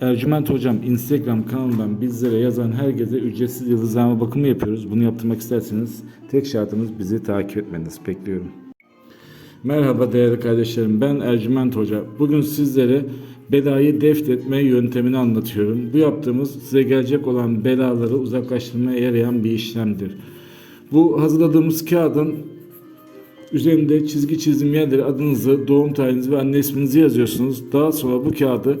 Ercüment Hocam Instagram kanalından bizlere yazan herkese ücretsiz yıldızlama bakımı yapıyoruz. Bunu yaptırmak isterseniz tek şartımız bizi takip etmeniz. Bekliyorum. Merhaba değerli kardeşlerim. Ben Ercüment Hoca. Bugün sizlere belayı defnetme yöntemini anlatıyorum. Bu yaptığımız size gelecek olan belaları uzaklaştırmaya yarayan bir işlemdir. Bu hazırladığımız kağıdın Üzerinde çizgi çizim yerlere adınızı, doğum tarihinizi ve anne isminizi yazıyorsunuz. Daha sonra bu kağıdı